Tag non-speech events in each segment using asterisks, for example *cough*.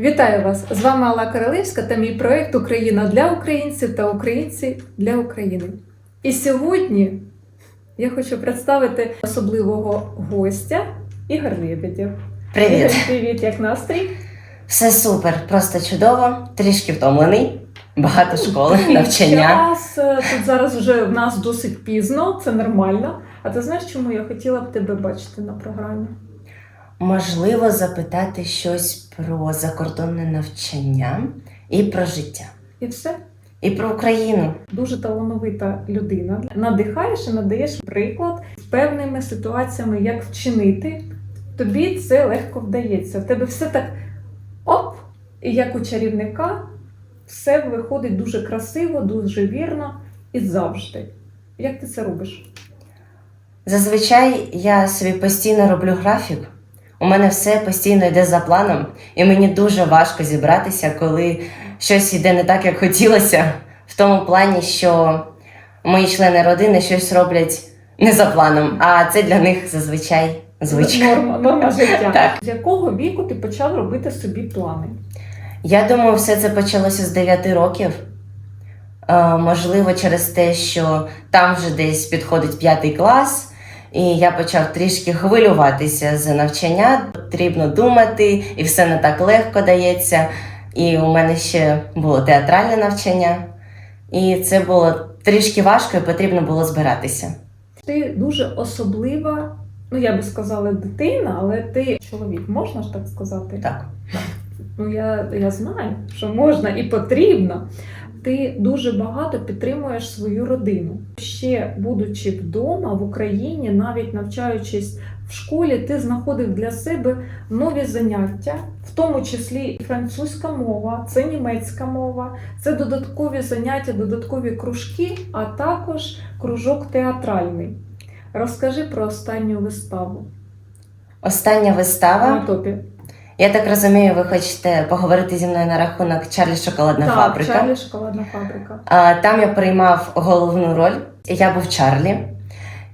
Вітаю вас! З вами Алла Королевська та мій проект Україна для українців та українці для України. І сьогодні я хочу представити особливого гостя Ігор Лебедєв. Привіт! Привіт, як настрій? Все супер, просто чудово, трішки втомлений, багато школи, Такий навчання. Час, е, тут зараз вже в нас досить пізно, це нормально. А ти знаєш, чому я хотіла б тебе бачити на програмі? Можливо, запитати щось про закордонне навчання і про життя, І все. і про Україну. Дуже талановита людина. Надихаєш і надаєш приклад з певними ситуаціями, як вчинити. Тобі це легко вдається. В тебе все так оп, і як у чарівника, все виходить дуже красиво, дуже вірно і завжди. Як ти це робиш? Зазвичай я собі постійно роблю графік. У мене все постійно йде за планом, і мені дуже важко зібратися, коли щось йде не так, як хотілося, в тому плані, що мої члени родини щось роблять не за планом, а це для них зазвичай звичка. Норма, норма життя. Так. З якого віку ти почав робити собі плани? Я думаю, все це почалося з 9 років. Е, можливо, через те, що там вже десь підходить п'ятий клас, і я почав трішки хвилюватися за навчання. Потрібно думати, і все не так легко дається. І у мене ще було театральне навчання, і це було трішки важко, і потрібно було збиратися. Ти дуже особлива, ну я би сказала, дитина, але ти чоловік, можна ж так сказати? Так. Ну я, я знаю, що можна і потрібно. Ти дуже багато підтримуєш свою родину. Ще будучи вдома в Україні, навіть навчаючись в школі, ти знаходив для себе нові заняття, в тому числі і французька мова, це німецька мова, це додаткові заняття, додаткові кружки, а також кружок театральний. Розкажи про останню виставу Остання на вистава. топі. Я так розумію, ви хочете поговорити зі мною на рахунок Чарлі Шоколадна так, фабрика. Чарлі шоколадна фабрика. А, Там я приймав головну роль. Я був Чарлі.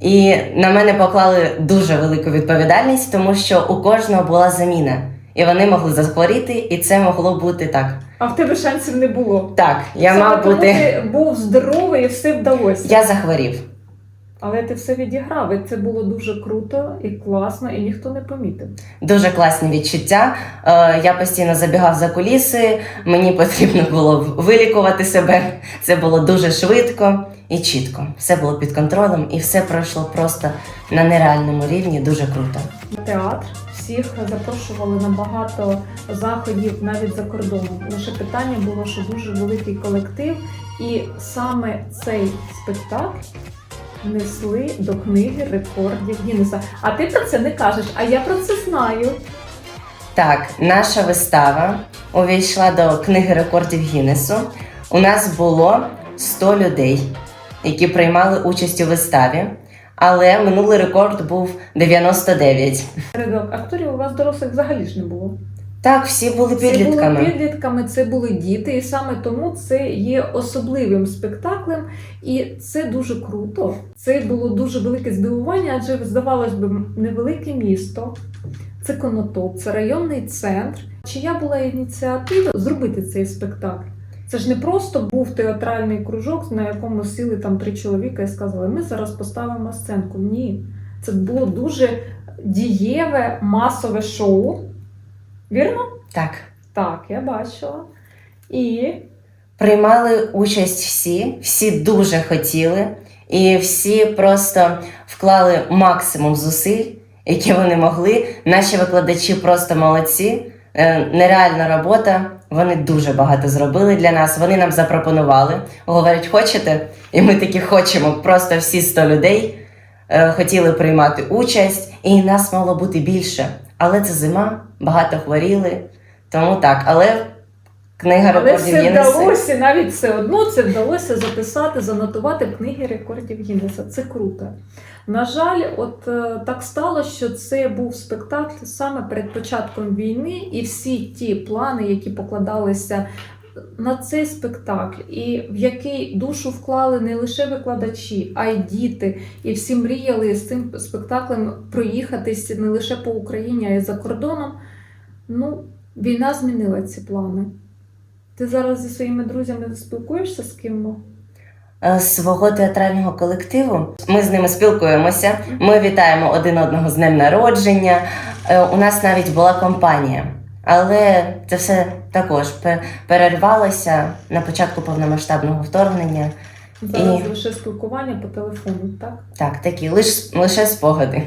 І на мене поклали дуже велику відповідальність, тому що у кожного була заміна. І вони могли захворіти, і це могло бути так. А в тебе шансів не було. Так, я Саме мав бути. Ти був здоровий і все вдалося. Я захворів. Але ти все відіграв, і це було дуже круто і класно, і ніхто не помітив. Дуже класні відчуття. Е, Я постійно забігав за куліси, мені потрібно було вилікувати себе. Це було дуже швидко і чітко. Все було під контролем, і все пройшло просто на нереальному рівні. Дуже круто. Театр всіх запрошували на багато заходів навіть за кордоном. Лише питання було, що дуже великий колектив, і саме цей спектакль внесли до книги рекордів Гіннеса. А ти про це не кажеш, а я про це знаю. Так, наша вистава увійшла до книги рекордів Гіннесу. У нас було 100 людей, які приймали участь у виставі, але минулий рекорд був 99. Рядок акторів у вас дорослих взагалі ж не було. Так, всі були підлітками. Це були підлітками, це були діти, і саме тому це є особливим спектаклем, і це дуже круто. Це було дуже велике здивування, адже здавалось би, невелике місто. Це Конотоп, це районний центр. Чия була ініціатива зробити цей спектакль? Це ж не просто був театральний кружок, на якому сіли там три чоловіка і сказали, ми зараз поставимо сценку. Ні. Це було дуже дієве масове шоу. Вірно? Так. Так, я бачила. І Приймали участь всі, всі дуже хотіли, і всі просто вклали максимум зусиль, які вони могли. Наші викладачі просто молодці. Е, Нереальна робота. Вони дуже багато зробили для нас. Вони нам запропонували. Говорять, хочете? І ми такі хочемо. Просто всі 100 людей е, хотіли приймати участь, і нас мало бути більше. Але це зима, багато хворіли. Тому так, але книга але рекордів все Гіннеса- вдалося, навіть все одно це вдалося записати, занотувати в книги рекордів Гіннеса. Це круто. На жаль, от е, так стало, що це був спектакль саме перед початком війни, і всі ті плани, які покладалися на цей спектакль, і в який душу вклали не лише викладачі, а й діти. І всі мріяли з цим спектаклем проїхатись не лише по Україні, а й за кордоном. Ну, Війна змінила ці плани. Ти зараз зі своїми друзями спілкуєшся з ким? Е, свого театрального колективу ми з ними спілкуємося. Ми вітаємо один одного з днем народження. Е, У нас навіть була компанія. Але це все також перервалося на початку повномасштабного вторгнення. Зараз І- лише спілкування по телефону, так? Так, такі лиш, лише спогади.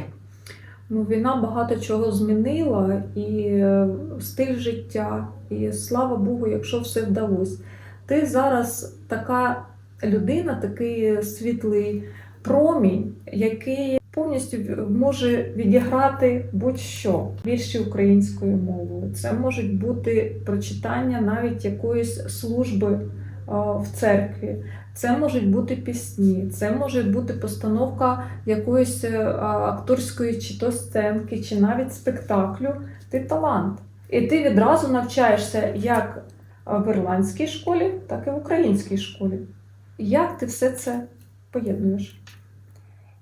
Ну, війна багато чого змінила, і е, стиль життя, і слава Богу, якщо все вдалося. Ти зараз така людина, такий світлий промінь, який повністю може відіграти будь-що вірші українською мовою. Це можуть бути прочитання навіть якоїсь служби в церкві. Це можуть бути пісні, це може бути постановка якоїсь е, акторської чи то сценки, чи навіть спектаклю. Ти талант. І ти відразу навчаєшся як в ірландській школі, так і в українській школі. Як ти все це поєднуєш?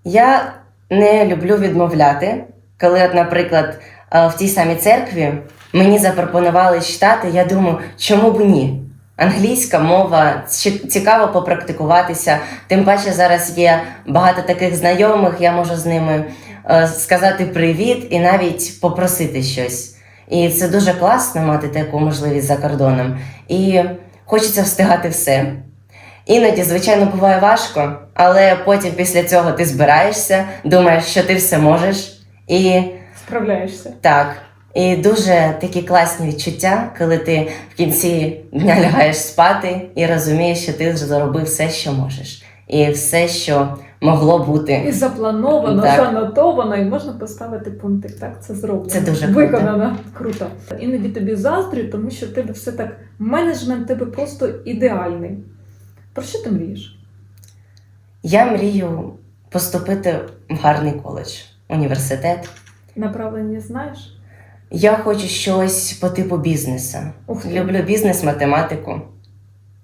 Я не люблю відмовляти, коли, от, наприклад, е, в тій самій церкві мені запропонували читати, я думаю, чому б ні? Англійська мова, цікаво попрактикуватися. Тим паче зараз є багато таких знайомих, я можу з ними е, сказати привіт і навіть попросити щось. І це дуже класно мати таку можливість за кордоном. І хочеться встигати все. Іноді, звичайно, буває важко, але потім після цього ти збираєшся, думаєш, що ти все можеш. І Справляєшся? так, і дуже такі класні відчуття, коли ти в кінці дня лягаєш спати і розумієш, що ти зробив все, що можеш, і все, що могло бути, І заплановано, Так. занотовано, і можна поставити пунктик. Так, це зроблено. Це дуже круто. виконано. Круто. Іноді тобі заздрю, тому що в тебе все так. Менеджмент тебе просто ідеальний. Про що ти мрієш? Я мрію поступити в гарний коледж, університет. Направлення знаєш? Я хочу щось по типу бізнесу. Ух ти. Люблю бізнес, математику.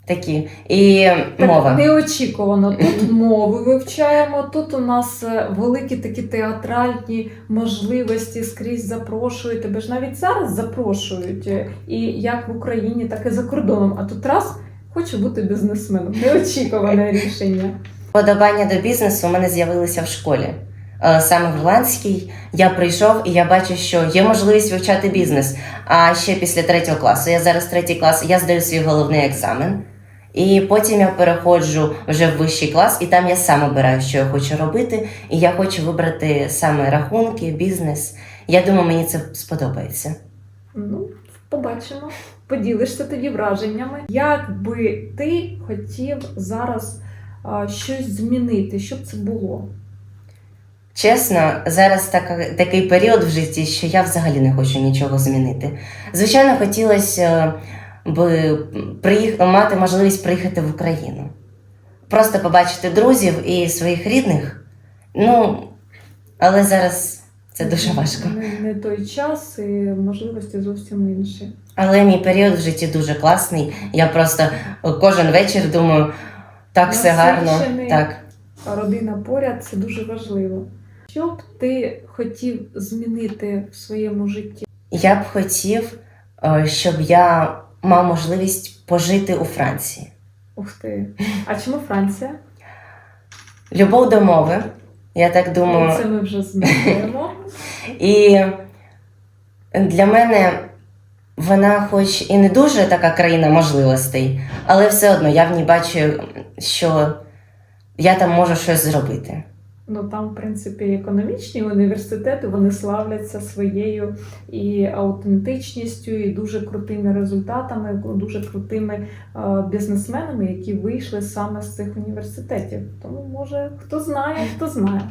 Такі. І Так, мова. неочікувано. *clears throat* Тут мови вивчаємо, тут у нас е, великі такі театральні можливості скрізь запрошують. Тебе ж навіть зараз запрошують. е, І як в Україні, так і за кордоном. А тут раз хочу бути бізнесменом. Неочікуване *laughs* рішення. Подобання до бізнесу у мене з'явилися в школі. Е, Саме в ірландській я прийшов і я бачу, що є можливість вивчати бізнес. А ще після третього класу, я зараз третій клас, я здаю свій головний екзамен. І потім я переходжу вже в вищий клас, і там я сам обираю, що я хочу робити. І я хочу вибрати саме рахунки, бізнес. Я думаю, мені це сподобається. Ну, побачимо. Поділишся тоді враженнями. Як би ти хотів зараз щось змінити, щоб це було? Чесно, зараз така, такий період в житті, що я взагалі не хочу нічого змінити. Звичайно, хотілося б приїх... мати можливість приїхати в Україну. Просто побачити друзів і своїх рідних. Ну, але зараз це дуже важко. Не, не той час і можливості зовсім інші. Але мій період в житті дуже класний. Я просто кожен вечір думаю, так все гарно. Так. Родина поряд це дуже важливо. Що б ти хотів змінити в своєму житті? Я б хотів, е, щоб я мав можливість пожити у Франції. Ух ти. А чому Франція? Любов до мови, я так думаю. Це ми вже знаємо. І для мене вона, хоч і не дуже така країна можливостей, але все одно я в ній бачу, що я там можу щось зробити. Ну там, в принципі, економічні університети вони славляться своєю і аутентичністю, і дуже крутими результатами, дуже крутими е, бізнесменами, які вийшли саме з цих університетів. Тому, може, хто знає, хто знає.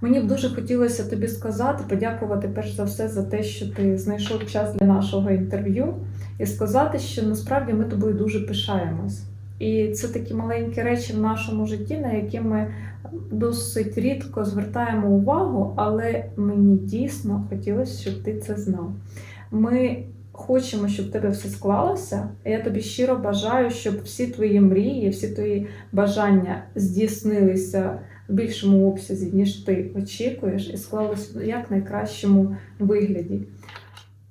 Мені б дуже хотілося тобі сказати, подякувати перш за все за те, що ти знайшов час для нашого інтерв'ю, і сказати, що насправді ми тобою дуже пишаємось. І це такі маленькі речі в нашому житті, на які ми досить рідко звертаємо увагу, але мені дійсно хотілося, щоб ти це знав. Ми хочемо, щоб в тебе все склалося. Я тобі щиро бажаю, щоб всі твої мрії, всі твої бажання здійснилися в більшому обсязі, ніж ти очікуєш, і склалося в якнайкращому вигляді.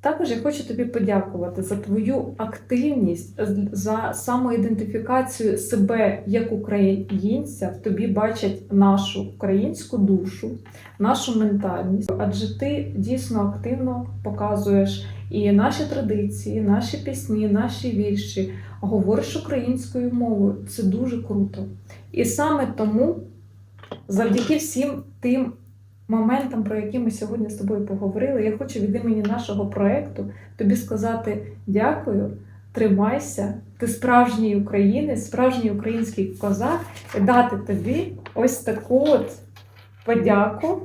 Також я хочу тобі подякувати за твою активність, за самоідентифікацію себе як українця. В тобі бачать нашу українську душу, нашу ментальність. Адже ти дійсно активно показуєш і наші традиції, наші пісні, наші вірші, говориш українською мовою. Це дуже круто. І саме тому, завдяки всім тим моментам, про які ми сьогодні з тобою поговорили, я хочу від імені нашого проекту тобі сказати дякую, тримайся, ти справжній українець, справжній український козак, і дати тобі ось таку от подяку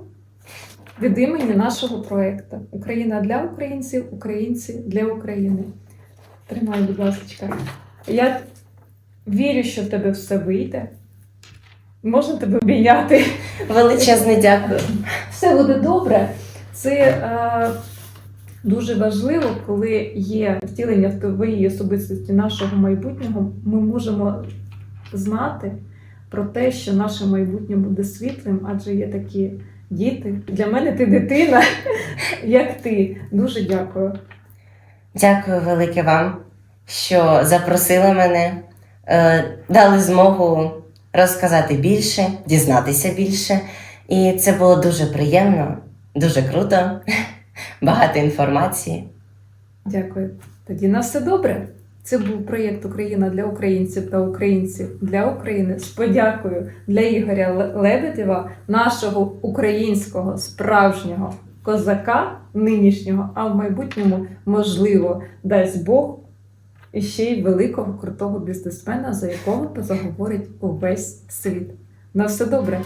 від імені нашого проекту. Україна для українців, українці для України. Тримай, будь ласка. Я вірю, що в тебе все вийде. Можна тебе обійняти. Величезне дякую. Все буде добре. Це е, дуже важливо, коли є втілення в твоїй особистості нашого майбутнього. Ми можемо знати про те, що наше майбутнє буде світлим, адже є такі діти. Для мене ти дитина, *laughs* як ти. Дуже дякую. Дякую велике вам, що запросили мене, е, дали змогу розказати більше, дізнатися більше. І це було дуже приємно, дуже круто, *laughs* багато інформації. Дякую. Тоді на все добре. Це був проєкт Україна для українців та українців для України з подякою для Ігоря Ле- Лебедєва, нашого українського справжнього козака нинішнього, а в майбутньому, можливо, дасть Бог і ще й великого крутого бізнесмена, за якого заговорить увесь світ. На все добре.